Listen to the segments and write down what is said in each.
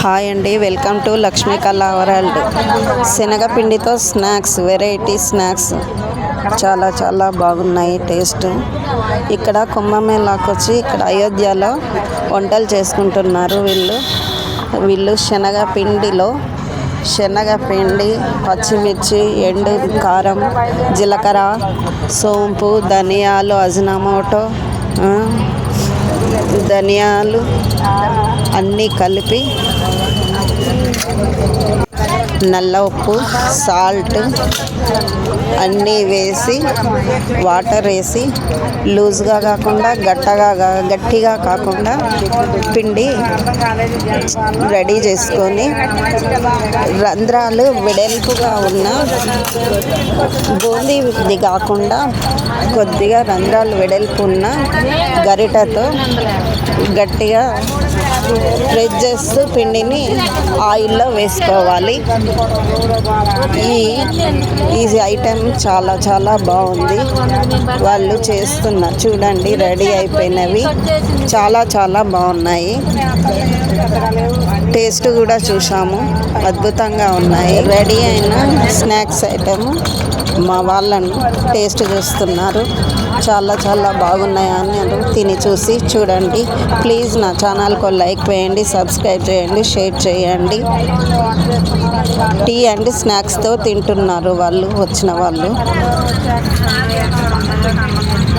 Hi అండి. Welcome to Lakshmi Kala world. శనగపిండితో snacks variety snacks. చాలా చాలా బాగున్నాయి టేస్ట్. ఇక్కడ కుంభమేళాకు వచ్చి ఇక్కడ అయోధ్యలో వంటలు చేసుకుంటున్నారు వీళ్ళు. వీళ్ళు శనగపిండిలో శనగపిండి పచ్చిమిర్చి ఎండు కారం జీలకర్ర సోంపు ధనియాలు అజినామోటో ధనియాలు అన్నీ కలిపి నల్ల ఉప్పు సాల్ట్ అన్నీ వేసి వాటర్ వేసి లూజ్గా కాకుండా గట్టగా గట్టిగా కాకుండా పిండి రెడీ చేసుకొని రంధ్రాలు వెడల్పుగా ఉన్న బూందీది కాకుండా కొద్దిగా రంధ్రాలు వెడల్పు ఉన్న గరిటతో గట్టిగా ప్రెస్ చేస్తూ పిండిని ఆయిల్లో వేసుకోవాలి. ఈ ఈ ఐటెం చాలా చాలా బాగుంది. వాళ్ళు చేస్తున్నారు చూడండి రెడీ అయిపోయినవి. చాలా చాలా బాగున్నాయి. టేస్ట్ కూడా చూసాము అద్భుతంగా ఉన్నాయి. రెడీ అయిన స్నాక్స్ ఐటమ్ మా వాళ్ళను టేస్ట్ చూస్తున్నారు. చాలా చాలా బాగున్నాయి తిని చూసి చూడండి. ప్లీజ్ నా ఛానల్కు లైక్ వేయండి సబ్స్క్రైబ్ చేయండి షేర్ చేయండి. టీ అండ్ స్నాక్స్తో తింటున్నారు వాళ్ళు వచ్చిన వాళ్ళు.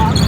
వాళ్ళు